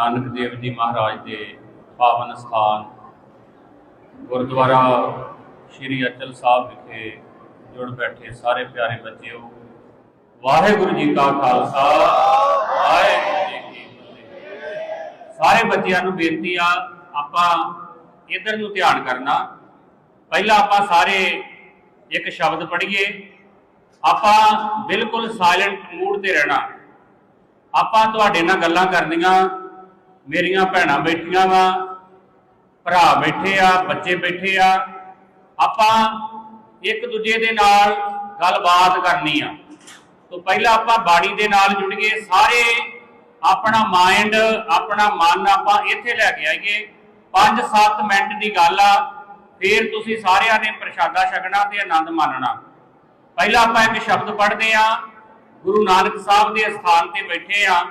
ਨਾਨਕ ਦੇਵ ਜੀ ਮਹਾਰਾਜ ਦੇ ਪਾਵਨ ਸਥਾਨ, ਗੁਰਦੁਆਰਾ ਸ਼੍ਰੀ ਅਚਲ ਸਾਹਿਬ ਵਿਖੇ ਜੁੜ ਬੈਠੇ ਸਾਰੇ ਪਿਆਰੇ ਬੱਚਿਓ। ਵਾਹਿਗੁਰੂ ਜੀ ਕਾ ਖਾਲਸਾ, ਵਾਹਿਗੁਰੂ ਜੀ ਕੀ ਫਤਿਹ। ਸਾਰੇ ਬੱਚਿਆਂ ਨੂੰ ਬੇਨਤੀ ਆ, ਆਪਾਂ ਇਧਰ ਨੂੰ ਧਿਆਨ ਕਰਨਾ। ਪਹਿਲਾਂ ਆਪਾਂ ਸਾਰੇ ਇੱਕ ਸ਼ਬਦ ਪੜ੍ਹੀਏ। ਆਪਾਂ ਬਿਲਕੁਲ ਸਾਇਲੈਂਟ ਮੂਡ ਤੇ ਰਹਿਣਾ। ਆਪਾਂ ਤੁਹਾਡੇ ਨਾਲ ਗੱਲਾਂ ਕਰਨੀਆਂ। ਮੇਰੀਆਂ ਭੈਣਾਂ ਬੈਠੀਆਂ ਵਾ, ਭਰਾ ਬੈਠੇ ਆ, ਬੱਚੇ ਬੈਠੇ ਆ, ਆਪਾਂ ਇੱਕ ਦੂਜੇ ਦੇ ਨਾਲ ਗੱਲਬਾਤ ਕਰਨੀ ਆ। ਤੋਂ ਪਹਿਲਾਂ ਆਪਾਂ ਬਾਣੀ ਦੇ ਨਾਲ ਜੁੜੀਏ, ਸਾਰੇ ਆਪਣਾ ਮਾਈਂਡ ਆਪਣਾ ਮਨ ਆਪਾਂ ਇੱਥੇ ਲੈ ਕੇ ਆਈਏ। 5-7 ਮਿੰਟ ਦੀ ਗੱਲ ਆ, ਫਿਰ ਤੁਸੀਂ ਸਾਰਿਆਂ ਨੇ ਪ੍ਰਸ਼ਾਦਾ ਛਕਣਾ ਤੇ ਆਨੰਦ ਮਾਣਨਾ। ਪਹਿਲਾਂ ਆਪਾਂ ਇੱਕ ਸ਼ਬਦ ਪੜ੍ਹਦੇ ਆ, ਗੁਰੂ ਨਾਨਕ ਸਾਹਿਬ ਦੇ ਸਥਾਨ ਤੇ ਬੈਠੇ ਆ।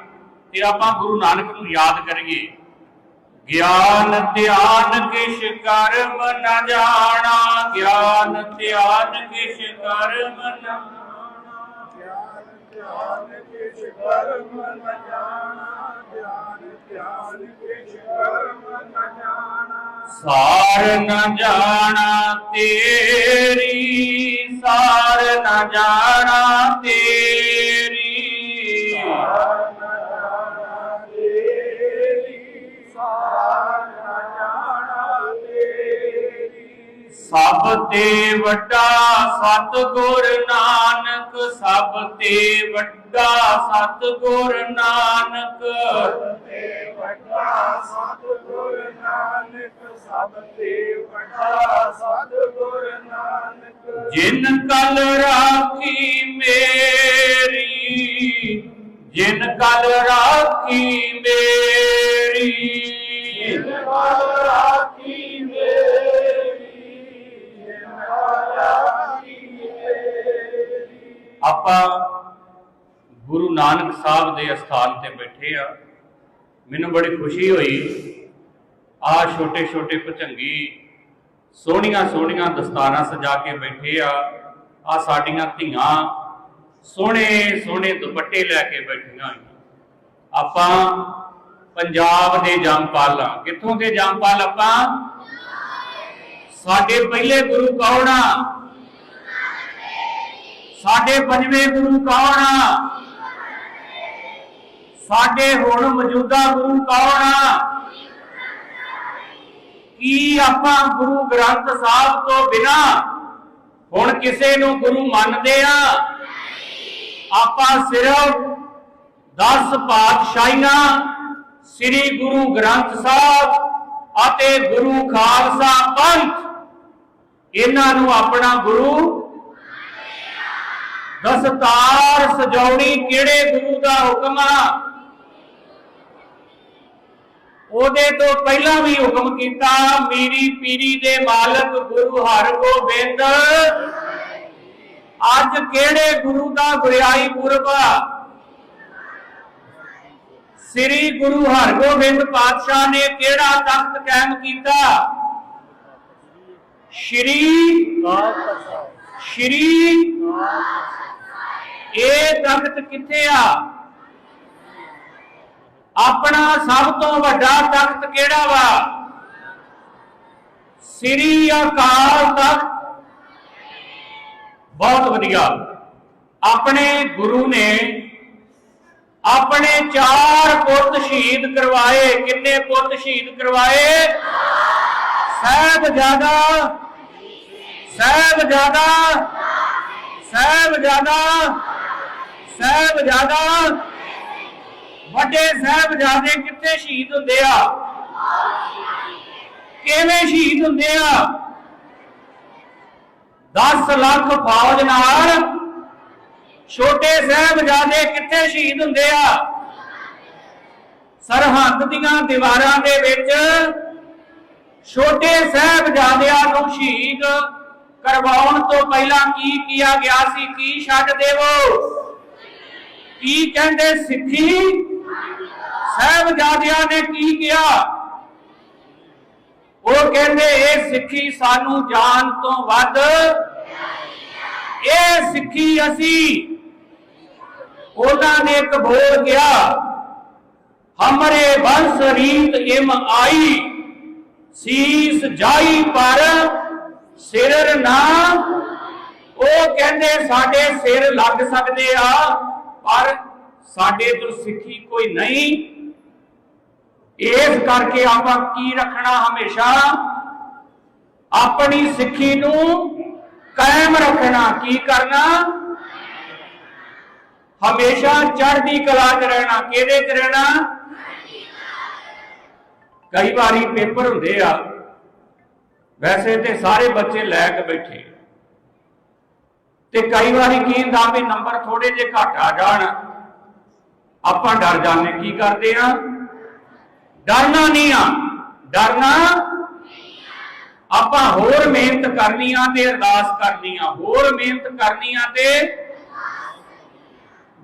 ਤੇ ਆਪਾਂ ਗੁਰੂ ਨਾਨਕ ਨੂੰ ਯਾਦ ਕਰੀਏ। ਗਿਆਨ ਧਿਆਨ ਕਿਛ ਕਰਮ ਨ ਜਾਣਾ ਗਿਆਨ ਧਿਆਨ ਕਿਛ ਕਰਮ ਨ ਗਿਆਨ ਧਿਆਨ ਕਿਛ ਕਰਮ ਨ ਜਾਣਾ, ਗਿਆਨ ਧਿਆਨ ਕਿਛ ਕਰਮ ਨ ਜਾਣਾ। ਸਾਰ ਨ ਜਾਣਾ ਤੇਰੀ, ਸਾਰ ਨ ਜਾਣਾ ਤੇਰੀ। ਸਭ ਤੇ ਵੱਡਾ ਸਤਿਗੁਰ ਨਾਨਕ ਸਭ ਤੇ ਵੱਡਾ ਸਤਿਗੁਰ ਨਾਨਕ। ਤੇ ਵੱਡਾ ਸਤਿਗੁਰ ਨਾਨਕ ਸਭ ਤੇ ਵੱਡਾ ਸਤਿਗੁਰ ਨਾਨਕ। ਜਿਨ ਕਲ ਰਾਖੀ ਮੇਰੀ ਜਿਨ ਕਲ ਰਾਖੀ ਆਪਾਂ ਗੁਰੂ ਨਾਨਕ ਸਾਹਿਬ ਦੇ ਅਸਥਾਨ ਤੇ ਬੈਠੇ ਆ। ਮੈਨੂੰ ਬੜੀ ਖੁਸ਼ੀ ਹੋਈ। ਆ ਛੋਟੇ ਛੋਟੇ ਭੁਚੰਗੀ ਸੋਹਣੀਆਂ ਸੋਹਣੀਆਂ ਦਸਤਾਰਾਂ ਸਜਾ ਕੇ ਬੈਠੇ ਆ। ਆ ਸਾਡੀਆਂ ਧੀਆਂ ਸੋਹਣੇ ਸੋਹਣੇ ਦੁਪੱਟੇ ਲੈ ਕੇ ਬੈਠੀਆਂ ਹੋਈਆਂ। ਆਪਾਂ ਪੰਜਾਬ ਦੇ ਜੰਮਪਾਲ ਕਿੱਥੋਂ ਦੇ ਜੰਮਪਾਲ ਆਪਾਂ? ਸਾਡੇ ਪਹਿਲੇ ਗੁਰੂ ਕੌਣ ਆ? ਸਾਡੇ ਪੰਜਵੇਂ ਗੁਰੂ ਕੌਣ ਆ? ਸਾਡੇ ਹੁਣ ਮੌਜੂਦਾ ਗੁਰੂ ਕੌਣ ਆ? ਕੀ ਆਪਾਂ ਗੁਰੂ ਗ੍ਰੰਥ ਸਾਹਿਬ ਤੋਂ ਬਿਨਾ ਹੁਣ ਕਿਸੇ ਨੂੰ ਗੁਰੂ ਮੰਨਦੇ ਆ? ਆਪਾਂ ਸਿਰਫ 10 ਪਾਤਸ਼ਾਹੀਆਂ, ਸ੍ਰੀ ਗੁਰੂ ਗ੍ਰੰਥ ਸਾਹਿਬ ਅਤੇ ਗੁਰੂ ਖਾਲਸਾ ਪੰਥ। ਇਹਨਾਂ ਨੂੰ ਆਪਣਾ ਗੁਰੂ ਦਸਤਾਰ ਸਜਾਉਣੀ ਕਿਹੜੇ ਗੁਰੂ ਦਾ ਹੁਕਮ ਆ? ਉਹਦੇ ਤੋਂ ਪਹਿਲਾਂ ਵੀ ਹੁਕਮ ਕੀਤਾ ਮੀਰੀ ਪੀਰੀ ਦੇ ਮਾਲਕ ਗੁਰੂ ਹਰਗੋਬਿੰਦ ਅੱਜ ਕਿਹੜੇ ਗੁਰੂ ਦਾ ਗੁਰਿਆਈ ਪੁਰਬ ਆ? ਸ੍ਰੀ ਗੁਰੂ ਹਰਗੋਬਿੰਦ ਪਾਤਸ਼ਾਹ ਨੇ ਕਿਹੜਾ ਤਖਤ ਕਾਇਮ ਕੀਤਾ? ਸ਼੍ਰੀ ਸ਼੍ਰੀ ਇਹ ਤਖਤ ਕਿੱਥੇ ਆ? ਆਪਣਾ ਸਭ ਤੋਂ ਵੱਡਾ ਤਖਤ ਕਿਹੜਾ ਵਾ? ਸ੍ਰੀ ਅਕਾਲ ਤਖਤ। ਬਹੁਤ ਵਧੀਆ। ਆਪਣੇ ਗੁਰੂ ਨੇ ਆਪਣੇ ਚਾਰ ਪੁੱਤ ਸ਼ਹੀਦ ਕਰਵਾਏ। ਕਿੰਨੇ ਪੁੱਤ ਸ਼ਹੀਦ ਕਰਵਾਏ? ਸਾਹਿਬਜ਼ਾਦਾ। ਸਾਹਿਬਜ਼ਾਦਾ। ਸਾਹਿਬਜ਼ਾਦਾ। ਸਾਹਿਬਜ਼ਾਦਾ। ਵੱਡੇ ਸਾਹਿਬਜ਼ਾਦੇ ਕਿੱਥੇ ਸ਼ਹੀਦ ਹੁੰਦੇ ਆ? ਕਿਵੇਂ ਸ਼ਹੀਦ ਹੁੰਦੇ ਆ? 10 ਲੱਖ ਫੌਜ ਨਾਲ ਛੋਟੇ ਸਾਹਿਬਜ਼ਾਦੇ ਕਿੱਥੇ ਸ਼ਹੀਦ ਹੁੰਦੇ ਆ? ਸਰਹੰਦ ਦੀਆਂ ਦੀਵਾਰਾਂ ਦੇ ਵਿੱਚ ਛੋਟੇ ਸਾਹਿਬਜ਼ਾਦਿਆਂ ਨੂੰ ਸ਼ਹੀਦ ਕਰਵਾਉਣ ਤੋਂ ਪਹਿਲਾਂ ਕੀ ਕੀਤਾ ਗਿਆ ਸੀ? ਕੀ ਛੱਡ ਦੇਵੋ? ਕੀ ਕਹਿੰਦੇ ਸਿੱਖੀ? ਸਾਹਿਬਜ਼ਾਦਿਆਂ ਨੇ ਕੀ ਕਿਹਾ? ਉਹ ਕਹਿੰਦੇ, ਇਹ ਸਿੱਖੀ ਸਾਨੂੰ ਜਾਨ ਤੋਂ ਵੱਧ ਇਹ ਸਿੱਖੀ ਅਸੀਂ। ਉਹਨਾਂ ਨੇ ਇੱਕ ਬੋਲ ਗਿਆ, ਹਮਰੇ ਵੰਸ ਰੀਤ ਇਮ ਆਈ, ਸੀਸ ਜਾਈ ਪਰ ਸਿਰ ਨਾ। ਉਹ ਕਹਿੰਦੇ, ਸਾਡੇ ਸਿਰ ਲੱਗ ਸਕਦੇ ਆ। ਪਰ ਸਾਡੇ ਤੋਂ ਸਿੱਖੀ ਕੋਈ ਨਹੀਂ। ਇਸ ਕਰਕੇ ਆਪਾਂ ਕੀ ਰੱਖਣਾ ਹਮੇਸ਼ਾ? ਆਪਣੀ ਸਿੱਖੀ ਨੂੰ ਕਾਇਮ ਰੱਖਣਾ। ਕੀ ਕਰਨਾ? ਹਮੇਸ਼ਾ ਚੜ੍ਹਦੀ ਕਲਾ 'ਚ ਰਹਿਣਾ। ਕਿਹਦੇ 'ਚ ਰਹਿਣਾ? ਕਈ ਵਾਰੀ ਪੇਪਰ ਹੁੰਦੇ ਆ। ਵੈਸੇ ਤੇ ਸਾਰੇ ਬੱਚੇ ਲੈ ਕੇ ਬੈਠੇ। ਤੇ ਕਈ ਵਾਰੀ ਕੀ ਹੁੰਦਾ ਵੀ ਨੰਬਰ ਥੋੜੇ ਜਿਹੇ ਘੱਟ ਆ ਜਾਣ। ਆਪਾਂ ਡਰ ਜਾਂਦੇ, ਕੀ ਕਰਦੇ ਆ? ਡਰਨਾ ਨਹੀਂ ਆ। ਡਰਨਾ ਆਪਾਂ ਹੋਰ ਮਿਹਨਤ ਕਰਨੀ ਆ ਤੇ ਅਰਦਾਸ ਕਰਨੀ ਆ। ਹੋਰ ਮਿਹਨਤ ਕਰਨੀ ਆ ਤੇ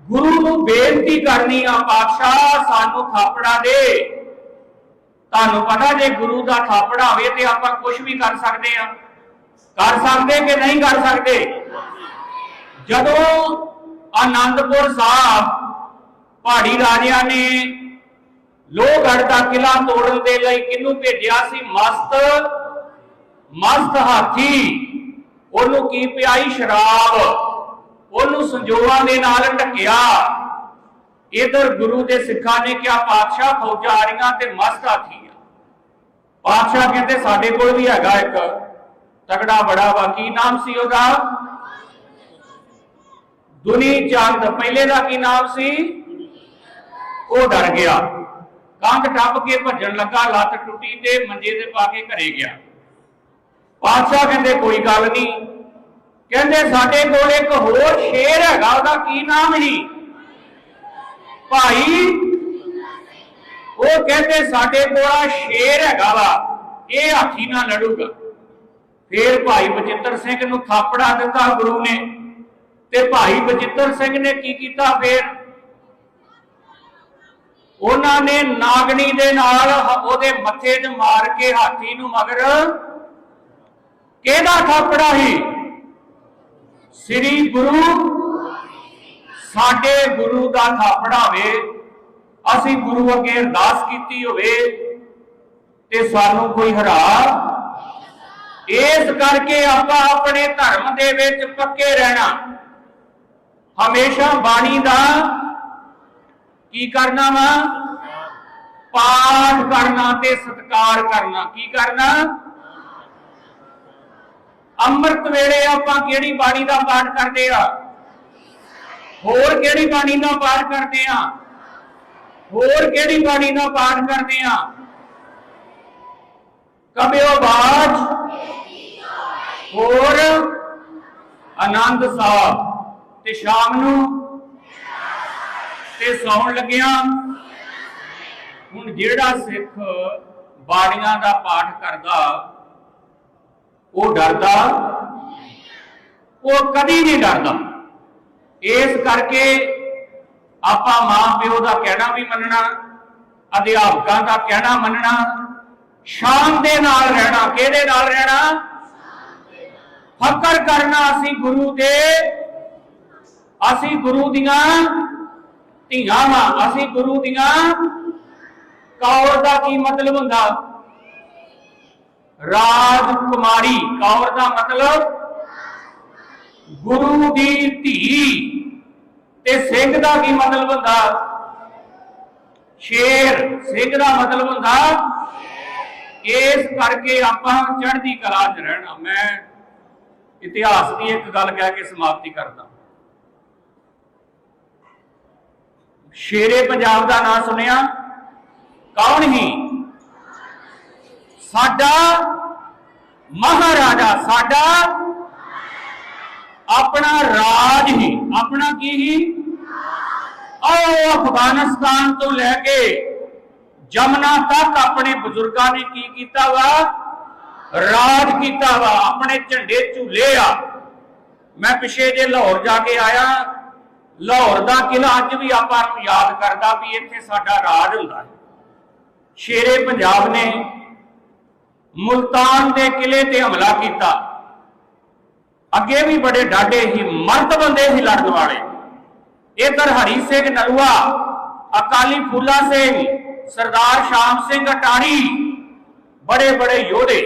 ਗੁਰੂ ਨੂੰ ਬੇਨਤੀ ਕਰਨੀ ਆ, ਪਾਤਸ਼ਾਹ ਸਾਨੂੰ ਥਾਪੜਾ ਦੇ। ਤੁਹਾਨੂੰ ਪਤਾ ਜੇ ਗੁਰੂ ਦਾ ਥਾਪੜਾ ਹੋਵੇ ਤੇ ਆਪਾਂ ਕੁਝ ਵੀ ਕਰ ਸਕਦੇ ਆ। ਕਰ ਸਕਦੇ ਕਿ ਨਹੀਂ ਕਰ ਸਕਦੇ? ਜਦੋਂ ਆਨੰਦਪੁਰ ਸਾਹਿਬ ਪਹਾੜੀ ਰਾਜਿਆਂ ਨੇ ਲੋਹਗੜ੍ਹ ਦਾ ਕਿਲਾ ਤੋੜਨ ਦੇ ਲਈ ਕਿਹਨੂੰ ਭੇਜਿਆ ਸੀ? ਮਸਤ ਮਸਤ ਹਾਥੀ। ਉਹਨੂੰ ਕੀ ਪਿਆਈ? ਸ਼ਰਾਬ। ਉਹਨੂੰ ਸੰਜੋਗਾਂ ਦੇ ਨਾਲ ਢੱਕਿਆ। ਇਧਰ ਗੁਰੂ ਦੇ ਸਿੱਖਾਂ ਨੇ ਕਿਹਾ, ਪਾਤਸ਼ਾਹ, ਫੌਜਾਂ ਆ ਰਹੀਆਂ ਤੇ ਮਸਤ ਹਾਥੀ ਆ। ਪਾਤਸ਼ਾਹ ਕਹਿੰਦੇ, ਸਾਡੇ ਕੋਲ ਵੀ ਹੈਗਾ ਇੱਕ ਤਗੜਾ ਬੜਾ ਵਾ ਕੀ ਨਾਮ ਸੀ ਉਹਦਾ ਦੁਨੀ ਚੰਦ ਪਹਿਲੇ ਦਾ ਕੀ ਨਾਮ ਸੀ? ਉਹ ਡਰ ਗਿਆ। ਕੰਧ ਟੱਪ ਕੇ ਭੱਜਣ ਲੱਗਾ, ਲੱਤ ਟੁੱਟੀ ਤੇ ਮੰਜੇ ਤੇ ਪਾ ਕੇ ਘਰੇ ਗਿਆ। ਪਾਤਸ਼ਾਹ ਕਹਿੰਦੇ, ਕੋਈ ਗੱਲ ਨਹੀਂ। ਕਹਿੰਦੇ, ਸਾਡੇ ਕੋਲ ਇੱਕ ਹੋਰ ਸ਼ੇਰ ਹੈਗਾ, ਉਹਦਾ ਕੀ ਨਾਮ ਸੀ? ਭਾਈ। ਉਹ ਕਹਿੰਦੇ, ਸਾਡੇ ਕੋਲ ਆ ਸ਼ੇਰ ਹੈਗਾ ਵਾ, ਇਹ ਹਾਥੀ ਨਾਲ ਲੜੂਗਾ। ਫੇਰ ਭਾਈ ਬਚਿੱਤਰ ਸਿੰਘ ਨੂੰ ਥਾਪੜਾ ਦਿੱਤਾ ਗੁਰੂ ਨੇ। ਤੇ ਭਾਈ ਬਚਿੱਤਰ ਸਿੰਘ ਨੇ ਕੀ ਕੀਤਾ ਫੇਰ? ਉਹਨਾਂ ਨੇ ਨਾਗਣੀ ਦੇ ਨਾਲ ਉਹਦੇ ਮੱਥੇ 'ਚ ਮਾਰ ਕੇ ਹਾਥੀ ਨੂੰ ਮਗਰ ਕਿਹਦਾ ਥਾਪੜਾ ਸੀ? ਸ੍ਰੀ ਗੁਰੂ ਸਾਡੇ ਗੁਰੂ ਦਾ ਥਾਪੜਾ ਵੇ ਅਸੀਂ ਗੁਰੂ ਅੱਗੇ ਅਰਦਾਸ ਕੀਤੀ ਹੋਵੇ ਤੇ ਸਾਨੂੰ ਕੋਈ ਹਰਾ। ਇਸ ਕਰਕੇ ਆਪਾਂ ਆਪਣੇ ਧਰਮ ਦੇ ਵਿੱਚ ਪੱਕੇ ਰਹਿਣਾ। ਹਮੇਸ਼ਾ ਬਾਣੀ ਦਾ ਕੀ ਕਰਨਾ ਵਾ? ਪਾਠ ਕਰਨਾ ਤੇ ਸਤਕਾਰ ਕਰਨਾ। ਕੀ ਕਰਨਾ? ਅੰਮ੍ਰਿਤ ਵੇਲੇ ਆਪਾਂ ਕਿਹੜੀ ਬਾਣੀ ਦਾ ਪਾਠ ਕਰਦੇ ਆ? ਹੋਰ ਕਿਹੜੀ ਬਾਣੀ ਦਾ ਪਾਠ ਕਰਦੇ ਆ? ਹੋਰ ਕਿਹੜੀ ਬਾਣੀ ਦਾ ਪਾਠ ਕਰਦੇ ਆ? ਕਬਿਓ ਬਾਜ। ਹੋਰ ਆਨੰਦ ਸਾਹਿਬ। ਤੇ ਸ਼ਾਮ ਨੂੰ ਤੇ ਸੌਣ ਲੱਗਿਆ। ਹੁਣ ਜਿਹੜਾ ਸਿੱਖ ਬਾਣੀਆਂ ਦਾ ਪਾਠ ਕਰਦਾ, ਉਹ ਡਰਦਾ? ਉਹ ਕਦੀ ਨਹੀਂ ਡਰਦਾ। ਇਸ ਕਰਕੇ ਆਪਾਂ ਮਾਂ ਪਿਓ ਦਾ ਕਹਿਣਾ ਵੀ ਮੰਨਣਾ, ਅਧਿਆਪਕਾਂ ਦਾ ਕਹਿਣਾ ਮੰਨਣਾ ਸ਼ਾਨ ਦੇ ਨਾਲ ਰਹਿਣਾ, ਕਿਹਦੇ ਨਾਲ ਰਹਿਣਾ? ਫਕਰ ਕਰਨਾ ਅਸੀਂ ਗੁਰੂ ਦੇ ਅਸੀਂ ਗੁਰੂ ਦੀਆਂ ਧੀਆਂ ਵਾਂ, ਅਸੀਂ ਗੁਰੂ ਦੀਆਂ ਕੌਰ ਦਾ ਕੀ ਮਤਲਬ ਹੁੰਦਾ? ਰਾਜ ਕੁਮਾਰੀ, ਕੌਰ ਦਾ ਮਤਲਬ ਗੁਰੂ ਦੀ ਧੀ ਤੇ ਸਿੰਘ ਦਾ ਕੀ ਮਤਲਬ ਹੁੰਦਾ? ਸ਼ੇਰ, ਸਿੰਘ ਦਾ ਮਤਲਬ ਹੁੰਦਾ ਇਸ ਕਰਕੇ ਆਪਾਂ ਚੜ੍ਹਦੀ ਕਲਾ 'ਚ ਰਹਿਣਾ। ਮੈਂ ਇਤਿਹਾਸ ਦੀ ਇੱਕ ਗੱਲ ਕਹਿ ਕੇ ਸਮਾਪਤੀ ਕਰਦਾ। ਸ਼ੇਰੇ ਪੰਜਾਬ ਦਾ ਨਾਂ ਸੁਣਿਆ? ਕੌਣ ਹੀ? ਸਾਡਾ ਮਹਾਰਾਜਾ, ਸਾਡਾ ਆਪਣਾ ਰਾਜ ਹੀ। ਆਪਣਾ ਕੀ ਹੀ? ਆਓ ਅਫਗਾਨਿਸਤਾਨ ਤੋਂ ਲੈ ਕੇ ਜਮਨਾ ਤੱਕ ਆਪਣੇ ਬਜ਼ੁਰਗਾਂ ਨੇ ਕੀ ਕੀਤਾ ਵਾ? ਰਾਜ ਕੀਤਾ ਵਾ। ਆਪਣੇ ਝੰਡੇ ਝੂਲੇ ਆ। ਮੈਂ ਪਿਛੇ ਜੇ ਲਾਹੌਰ ਜਾ ਕੇ ਆਇਆ ਲਾਹੌਰ ਦਾ ਕਿਲਾ ਅੱਜ ਵੀ ਆਪਾਂ ਨੂੰ ਯਾਦ ਕਰਦਾ ਵੀ ਇੱਥੇ ਸਾਡਾ ਰਾਜ ਹੁੰਦਾ ਹੈ। ਸ਼ੇਰੇ ਪੰਜਾਬ ਨੇ ਮੁਲਤਾਨ ਦੇ ਕਿਲੇ ਤੇ ਹਮਲਾ ਕੀਤਾ। ਅੱਗੇ ਵੀ ਬੜੇ ਡਾਢੇ ਹੀ ਮਰਦ ਬੰਦੇ ਸੀ ਲੜਨ ਵਾਲੇ ਇਧਰ ਹਰੀ ਸਿੰਘ ਨਰੂਆ, ਅਕਾਲੀ ਫੂਲਾ ਸਿੰਘ, ਸਰਦਾਰ ਸ਼ਾਮ ਸਿੰਘ ਅਟਾਰੀ, ਬੜੇ ਬੜੇ ਯੋਧੇ।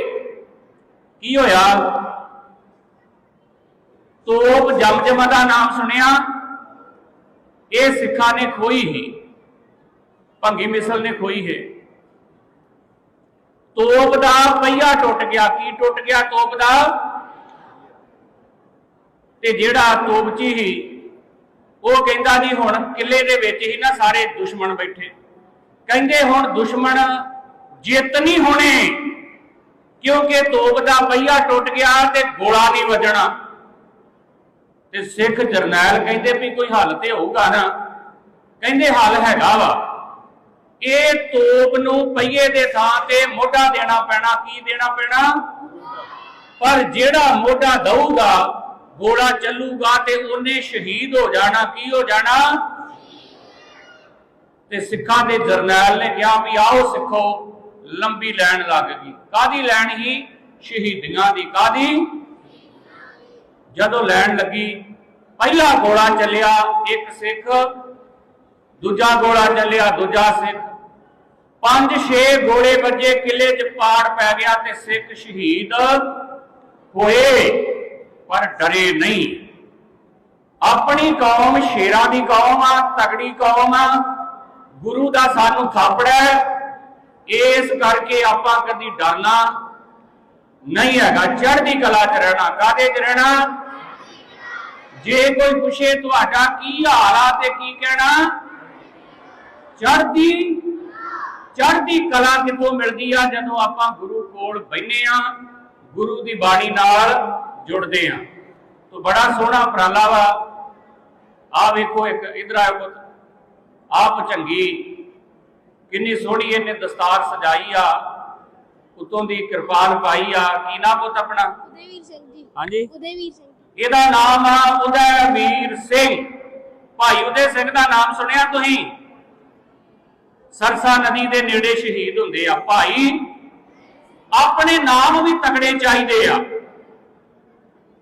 ਕੀ ਹੋਇਆ? ਤੋਪ ਜਮਜਮਾ ਦਾ ਨਾਮ ਸੁਣਿਆ? ਇਹ ਸਿੱਖਾਂ ਨੇ ਖੋਈ ਹੀ। ਭੰਗੀ ਮਿਸਲ ਨੇ ਖੋਈ ਹੈ। ਤੋਪ ਦਾ ਪਹੀਆ ਟੁੱਟ ਗਿਆ, ਕੀ ਟੁੱਟ ਗਿਆ ਤੋਪ ਦਾ? ਤੇ ਜਿਹੜਾ ਤੋਪਚੀ ਸੀ ਉਹ ਕਹਿੰਦਾ ਜੀ ਹੁਣ ਕਿਲੇ ਦੇ ਵਿੱਚ ਹੀ ਨਾ ਸਾਰੇ ਦੁਸ਼ਮਣ ਬੈਠੇ। ਕਹਿੰਦੇ ਹੁਣ ਦੁਸ਼ਮਣ ਜਿੱਤ ਨਹੀਂ ਹੋਣੇ, ਕਿਉਂਕਿ ਤੋਪ ਦਾ ਪਹੀਆ ਟੁੱਟ ਗਿਆ ਤੇ ਗੋਲਾ ਨਹੀਂ ਵੱਜਣਾ। ਤੇ ਸਿੱਖ ਜਰਨੈਲ ਕਹਿੰਦੇ ਵੀ ਕੋਈ ਹੱਲ ਤੇ ਹੋਊਗਾ ਨਾ। ਕਹਿੰਦੇ ਹੱਲ ਹੈਗਾ ਵਾ। ਇਹ ਤੋਪ ਨੂੰ ਪਹੀਏ ਦੇ ਥਾਂ ਤੇ ਮੋਢਾ ਦੇਣਾ ਪੈਣਾ, ਕੀ ਦੇਣਾ ਪੈਣਾ? ਪਰ ਜਿਹੜਾ ਮੋਢਾ ਦਊਗਾ ਗੋਲਾ ਚੱਲੂਗਾ ਤੇ ਉਹਨੇ ਸ਼ਹੀਦ ਹੋ ਜਾਣਾ, ਕੀ ਹੋ ਜਾਣਾ? ਤੇ ਸਿੱਖਾਂ ਦੇ ਜਰਨੈਲ ਨੇ ਕਿਹਾ ਵੀ ਆਓ ਸਿੱਖੋ, ਲੰਬੀ ਲੈਣ ਲੱਗ ਗਈ। ਕਾਦੀ ਲੈਣ ਹੀ ਸ਼ਹੀਦੀਆਂ ਦੀ। ਕਾਦੀ ਜਦੋਂ ਲੈਣ ਲੱਗੀ, ਪਹਿਲਾ ਗੋਲਾ ਚੱਲਿਆ ਇੱਕ ਸਿੱਖ, ਦੂਜਾ ਗੋਲਾ ਚੱਲਿਆ ਦੂਜਾ ਸਿੱਖ। ਪੰਜ ਛੇ ਗੋਲੇ ਵੱਜੇ ਕਿਲੇ 'ਚ ਪਾੜ ਪੈ ਗਿਆ ਤੇ ਸਿੱਖ ਸ਼ਹੀਦ ਹੋਏ, ਪਰ ਡਰੇ ਨਹੀਂ। ਆਪਣੀ ਕੌਮ ਸ਼ੇਰਾਂ ਦੀ ਕੌਮ ਆ, ਤਗੜੀ ਕੌਮ ਆ, ਗੁਰੂ ਦਾ ਸਾਨੂੰ ਥਾਪੜਾ। ਇਸ ਕਰਕੇ ਆਪਾਂ ਕਦੀ ਡਰਨਾ ਨਹੀਂ ਹੈਗਾ। ਚੜ੍ਹਦੀ ਕਲਾ 'ਚ ਰਹਿਣਾ। ਕਾਦੇ 'ਚ ਰਹਿਣਾ? ਜੇ ਕੋਈ ਪੁੱਛੇ ਤੁਹਾਡਾ ਕੀ ਹਾਲ ਆ ਤੇ ਕੀ ਕਹਿਣਾ? ਚੜ੍ਹਦੀ ਚੜ੍ਹਦੀ ਕਲਾ ਕਿੱਥੋਂ ਮਿਲਦੀ ਆ? ਜਦੋਂ ਆਪਾਂ ਗੁਰੂ ਕੋਲ ਬੈਠੇ ਆ ਗੁਰੂ ਦੀ ਬਾਣੀ ਨਾਲ ਜੁੜਦੇ ਆ ਤੋ ਬੜਾ ਸੋਹਣਾ ਉਪਰਾਲਾ ਵਾ। ਆ ਵੇਖੋ ਇੱਕ, ਇਧਰ ਆਇਓ ਪੁੱਤ। ਆਪ ਚੰਗੀ ਕਿੰਨੀ ਸੋਹਣੀ ਇਹਨੇ ਦਸਤਾਰ ਸਜਾਈ ਆ। ਉਤੋਂ ਦੀ ਕਿਰਪਾਨ ਪਾਈ ਆ ਕੀ ਨਾ ਪੁੱਤ ਆਪਣਾ? ਉਦੈਵੀਰ ਸਿੰਘ ਜੀ। ਹਾਂਜੀ। ਉਦੈਵੀਰ ਸਿੰਘ ਇਹਦਾ ਨਾਮ ਆ ਉਦੈਵੀਰ ਸਿੰਘ। ਭਾਈ ਉਦੇ ਸਿੰਘ ਦਾ ਨਾਮ ਸੁਣਿਆ ਤੁਸੀਂ? ਸਰਸਾ ਨਦੀ ਦੇ ਨੇੜੇ ਸ਼ਹੀਦ ਹੁੰਦੇ ਆ। ਭਾਈ ਆਪਣੇ ਨਾਮ ਵੀ ਤਕੜੇ ਚਾਹੀਦੇ ਆ।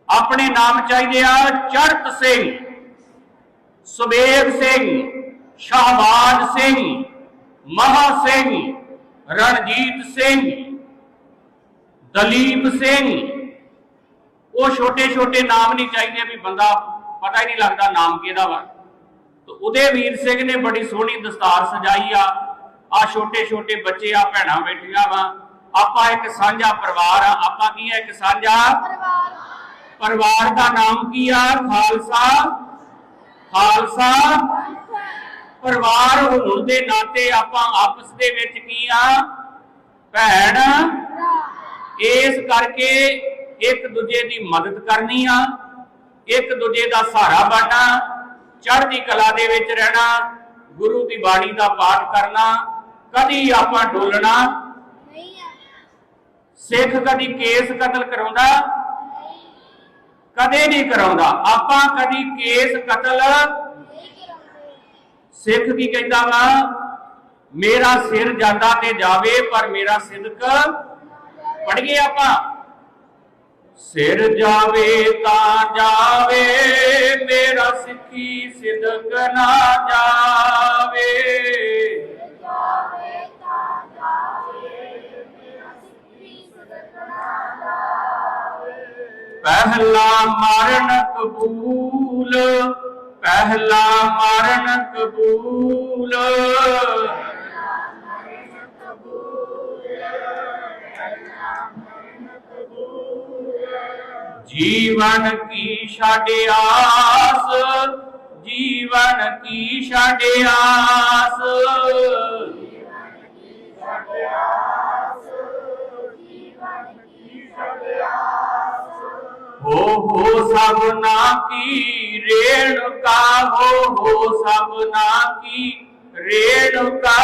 ਆਪਣੇ ਨਾਮ ਚਾਹੀਦੇ ਆ ਚੜਤ ਸਿੰਘ ਸੁਬੇਗ ਸਿੰਘ ਸ਼ਾਹਬਾਜ਼ ਸਿੰਘ ਮਹਾ ਸਿੰਘ ਰਣਜੀਤ ਸਿੰਘ। ਦਲੀਪ ਸਿੰਘ। ਉਹ ਛੋਟੇ ਛੋਟੇ ਨਾਮ ਨਹੀਂ ਚਾਹੀਦੇ ਵੀ ਬੰਦਾ ਪਤਾ ਹੀ ਨਹੀਂ ਲੱਗਦਾ ਨਾਮ ਕਿਹਦਾ ਵਾ। ਤੇ ਉਹਦੇ ਵੀਰ ਸਿੰਘ ਨੇ ਬੜੀ ਸੋਹਣੀ ਦਸਤਾਰ ਸਜਾਈ ਆ। ਆ ਛੋਟੇ ਛੋਟੇ ਬੱਚੇ ਆ ਭੈਣਾਂ ਬੈਠੀਆਂ ਵਾ। ਆਪਾਂ ਇੱਕ ਸਾਂਝਾ ਪਰਿਵਾਰ ਆ। ਆਪਾਂ ਕੀ ਆ? ਇੱਕ ਸਾਂਝਾ ਪਰਿਵਾਰ ਪਰਿਵਾਰ ਦਾ ਨਾਮ ਕੀ ਆ? ਖਾਲਸਾ। ਖਾਲਸਾ। ਪਰਿਵਾਰ ਹੋਣ ਦੇ ਨਾਤੇ ਆਪਾਂ ਆਪਸ ਦੇ ਵਿੱਚ ਕੀ ਆ? ਭੈਣ। ਇਸ ਕਰਕੇ ਇੱਕ ਦੂਜੇ ਦੀ ਮਦਦ ਕਰਨੀ ਆ, ਇੱਕ ਦੂਜੇ ਦਾ ਸਹਾਰਾ ਬਣਨਾ, ਚੜ੍ਹਦੀ ਕਲਾ ਦੇ ਵਿੱਚ ਰਹਿਣਾ, ਗੁਰੂ ਦੀ ਬਾਣੀ ਦਾ ਪਾਠ ਕਰਨਾ, ਕਦੀ ਆਪਾਂ ਡੋਲਣਾ। ਨਹੀਂ ਸਿੱਖ ਕਦੀ ਕੇਸ ਕਤਲ ਕਰਾਉਂਦਾ, ਕਦੇ ਨਹੀਂ ਕਰਾਉਂਦਾ। ਆਪਾਂ ਕਦੀ ਕੇਸ ਕਤਲ ਸਿੱਖ ਕੀ ਕਹਿੰਦਾ ਵਾ? ਮੇਰਾ ਸਿਰ ਜਾਂਦਾ ਤੇ ਜਾਵੇ, ਪਰ ਮੇਰਾ ਸਿਦਕ ਪੜ੍ਹੀਏ ਆਪਾਂ। ਸਿਰ ਜਾਵੇ ਤਾਂ ਜਾਵੇ, ਮੇਰਾ ਸਿੱਖੀ ਸਿਦਕ ਨਾ ਜਾਵੇ ਜਾਵੇ ਤਾਂ ਜਾਵੇ ਮੇਰਾ ਸਿੱਖੀ ਸਦਕਣਾ ਜਾਵੇ। ਪਹਿਲਾ ਮਰਨ ਕਬੂਲ, ਪਹਿਲਾ ਮਰਨ ਕਬੂਲ। ਜੀਵਨ ਕੀ ਛੱਡ ਆਸ, ਜੀਵਨ ਕੀ ਛੱਡ ਆਸ? ਹੋ ਹੋ ਸਭਨਾ ਕੀ ਰੇਣੁਕਾ, ਹੋ ਹੋ ਸਭਨਾ ਕੀ ਰੇਣੁਕਾ?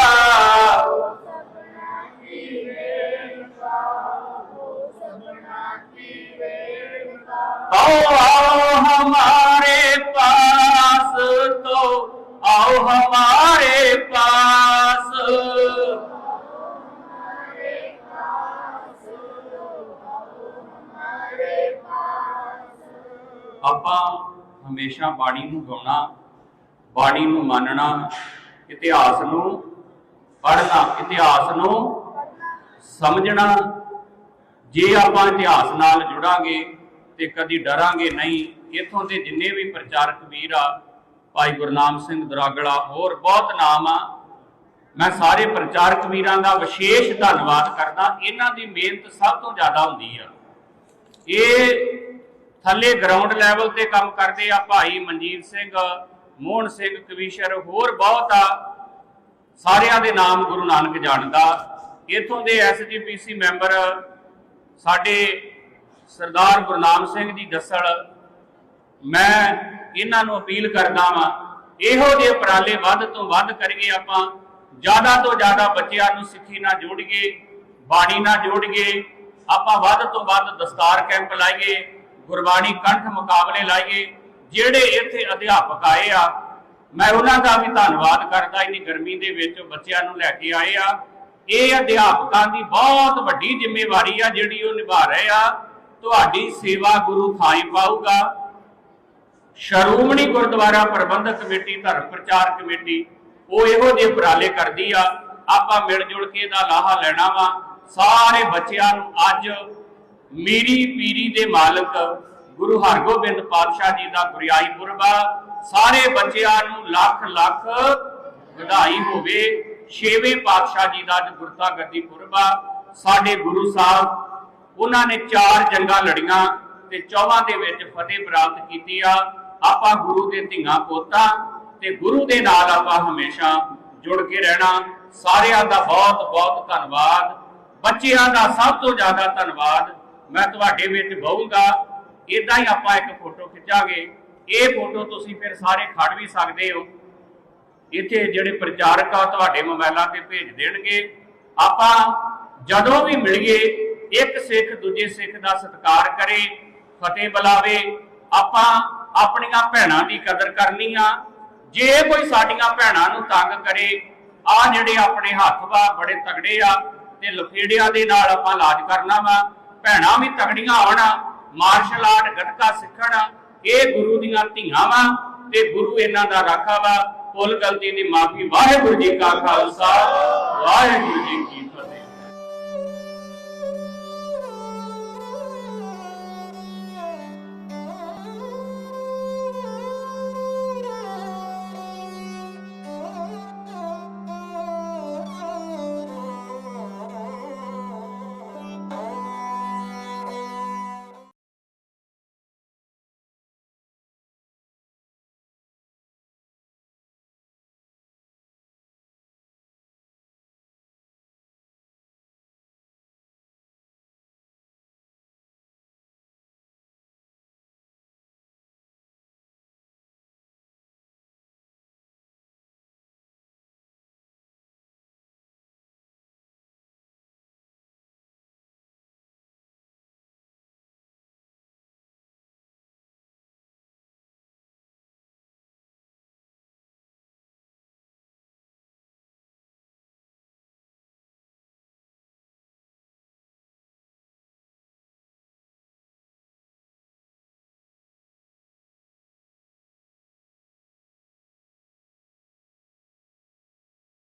आओ आओ हमारे पास तो आओ हमारे पास ਆਪਾਂ ਹਮੇਸ਼ਾ ਬਾਣੀ ਨੂੰ ਗਾਉਣਾ ਬਾਣੀ ਨੂੰ ਮੰਨਣਾ ਇਤਿਹਾਸ ਨੂੰ ਪੜ੍ਹਨਾ ਇਤਿਹਾਸ ਨੂੰ ਸਮਝਣਾ। ਜੇ ਆਪਾਂ ਇਤਿਹਾਸ ਨਾਲ ਜੁੜਾਂਗੇ ਤੇ ਕਦੀ ਡਰਾਂਗੇ ਨਹੀਂ, ਇਥੋਂ ਦੇ ਜਿੰਨੇ ਵੀ ਪ੍ਰਚਾਰਕ ਵੀਰ ਆ, ਭਾਈ ਗੁਰਨਾਮ ਸਿੰਘ ਦਰਾਗੜਾ ਹੋਰ ਬਹੁਤ ਨਾਮ ਆ। ਮੈਂ ਸਾਰੇ ਪ੍ਰਚਾਰਕ ਵੀਰਾਂ ਦਾ ਵਿਸ਼ੇਸ਼ ਧੰਨਵਾਦ ਕਰਦਾ, ਇਹਨਾਂ ਦੀ ਮਿਹਨਤ ਸਭ ਤੋਂ ਜ਼ਿਆਦਾ ਹੁੰਦੀ ਆ। ਇਹ ਥੱਲੇ ਗਰਾਊਂਡ ਲੈਵਲ ਤੇ ਕੰਮ ਕਰਦੇ ਆ ਭਾਈ ਮਨਜੀਤ ਸਿੰਘ, ਮੋਹਨ ਸਿੰਘ, ਕਵੀਸ਼ਰ, ਹੋਰ ਬਹੁਤ ਆ। ਸਾਰਿਆਂ ਦੇ ਨਾਮ ਗੁਰੂ ਨਾਨਕ ਜਾਣਦਾ। ਇਥੋਂ ਦੇ ਐਸਜੀਪੀਸੀ ਮੈਂਬਰ ਸਾਡੇ ਸਰਦਾਰ ਗੁਰਨਾਮ ਸਿੰਘ ਜੀ ਦੱਸਲ ਮੈਂ ਇਹਨਾਂ ਨੂੰ ਅਪੀਲ ਕਰਦਾ ਵਾਂ, ਇਹੋ ਜਿਹੇ ਉਪਰਾਲੇ ਵੱਧ ਤੋਂ ਵੱਧ ਕਰੀਏ ਆਪਾਂ, ਜ਼ਿਆਦਾ ਤੋਂ ਜ਼ਿਆਦਾ ਬੱਚਿਆਂ ਨੂੰ ਸਿੱਖੀ ਨਾਲ ਜੋੜੀਏ, ਬਾਣੀ ਨਾਲ ਜੋੜੀਏ, ਆਪਾਂ ਵੱਧ ਤੋਂ ਵੱਧ ਦਸਤਾਰ ਕੈਂਪ ਲਾਈਏ, ਗੁਰਬਾਣੀ ਕੰਠ ਮੁਕਾਬਲੇ ਲਾਈਏ, ਜਿਹੜੇ ਇੱਥੇ ਅਧਿਆਪਕ ਆਏ ਆ ਮੈਂ ਉਹਨਾਂ ਦਾ ਵੀ ਧੰਨਵਾਦ ਕਰਦਾ, ਇੰਨੀ ਗਰਮੀ ਦੇ ਵਿੱਚ ਬੱਚਿਆਂ ਨੂੰ ਲੈ ਕੇ ਆਏ ਆ। ਇਹ ਅਧਿਆਪਕਾਂ ਦੀ ਬਹੁਤ ਵੱਡੀ ਜ਼ਿੰਮੇਵਾਰੀ ਆ, ਜਿਹੜੀ ਉਹ ਨਿਭਾ ਰਹੇ ਆ। ਤੁਹਾਡੀ ਸੇਵਾ ਗੁਰੂ ਥਾਈ ਪਾਊਗਾ। ਸ਼੍ਰੋਮਣੀ ਗੁਰਦੁਆਰਾ ਪ੍ਰਬੰਧਕ ਕਮੇਟੀ, ਧਰਮ ਪ੍ਰਚਾਰ ਕਮੇਟੀ, ਉਹ ਇਹੋ ਜਿਹੇ ਉਪਰਾਲੇ ਕਰਦੀ ਆ। ਆਪਾਂ ਮਿਲ ਜੁਲ ਕੇ ਇਹਦਾ ਲਾਹਾ ਲੈਣਾ ਵਾ। ਸਾਰੇ ਬੱਚਿਆਂ ਨੂੰ ਅੱਜ ਮੀਰੀ ਪੀਰੀ ਦੇ ਮਾਲਕ ਗੁਰੂ ਹਰਗੋਬਿੰਦ ਪਾਤਸ਼ਾਹ ਜੀ ਦਾ ਗੁਰਿਆਈ ਪੁਰਬ ਆ। ਸਾਰੇ ਬੱਚਿਆਂ ਨੂੰ ਲੱਖ ਲੱਖ ਵਧਾਈ ਹੋਵੇ। ਛੇਵੇਂ ਪਾਤਸ਼ਾਹ ਜੀ ਦਾ ਅੱਜ ਗੁਰਤਾ ਗੱਦੀ ਪੁਰਬ ਆ। ਸਾਡੇ ਗੁਰੂ ਸਾਹਿਬ, ਉਹਨਾਂ ਨੇ ਚਾਰ ਜੰਗਾਂ ਲੜੀਆਂ ਤੇ ਚੌਵਾਂ ਦੇ ਵਿੱਚ ਫਤਿਹ ਪ੍ਰਾਪਤ ਕੀਤੀ ਆ। ਆਪਾਂ ਗੁਰੂ ਦੇ ਧੀਆਂ ਪੋਤਾ ਤੇ ਗੁਰੂ ਦੇ ਨਾਲ ਆਪਾਂ ਹਮੇਸ਼ਾ ਜੁੜ ਕੇ ਰਹਿਣਾ। ਸਾਰਿਆਂ ਦਾ ਬਹੁਤ ਬਹੁਤ ਧੰਨਵਾਦ। ਬੱਚਿਆਂ ਦਾ ਸਭ ਤੋਂ ਜ਼ਿਆਦਾ ਧੰਨਵਾਦ ਮੈਂ ਤੁਹਾਡੇ ਵਿੱਚ ਬਹੂੰਗਾ। ਇਦਾਂ ਹੀ ਆਪਾਂ ਇੱਕ ਫੋਟੋ ਖਿੱਚਾਂਗੇ। ਇਹ ਫੋਟੋ ਤੁਸੀਂ ਫਿਰ ਸਾਰੇ ਖੜ ਵੀ ਸਕਦੇ ਹੋ। ਇੱਥੇ ਜਿਹੜੇ ਪ੍ਰਚਾਰਕ ਆ ਤੁਹਾਡੇ ਮੋਬਾਈਲਾਂ ਤੇ ਭੇਜ ਦੇਣਗੇ। ਆਪਾਂ ਜਦੋਂ ਵੀ ਮਿਲੀਏ, ਇੱਕ ਸਿੱਖ ਦੂਜੇ ਸਿੱਖ ਦਾ ਸਤਿਕਾਰ ਕਰੇ, ਫਤਿਹ ਬੁਲਾਵੇ, ਆਪਾਂ ਆਪਣੀਆਂ ਭੈਣਾਂ ਦੀ ਕਦਰ ਕਰਨੀ ਆ। ਜੇ ਕੋਈ ਸਾਡੀਆਂ ਭੈਣਾਂ ਨੂੰ ਤੰਗ ਕਰੇ, ਆ ਜਿਹੜੇ ਆਪਣੇ ਹੱਥ ਵਾ, ਬੜੇ ਤਗੜੇ ਆ ਤੇ ਲਫੇੜਿਆਂ ਦੇ ਨਾਲ ਆਪਾਂ ਇਲਾਜ ਕਰਨਾ ਵਾ। ਭੈਣਾਂ ਵੀ ਤਗੜੀਆਂ ਹੋਣ, ਮਾਰਸ਼ਲ ਆਰਟ, ਗੱਤਕਾ ਸਿੱਖਣ ਇਹ ਗੁਰੂ ਦੀਆਂ ਧੀਆਂ ਵਾ ਤੇ ਗੁਰੂ ਇਹਨਾਂ ਦਾ ਰਾਖਾ ਵਾ। ਭੁੱਲ ਗਲਤੀ ਦੀ ਮਾਫੀ ਵਾਹਿਗੁਰੂ ਜੀ ਕਾ ਖਾਲਸਾ, ਵਾਹਿਗੁਰੂ ਜੀ ਕੀ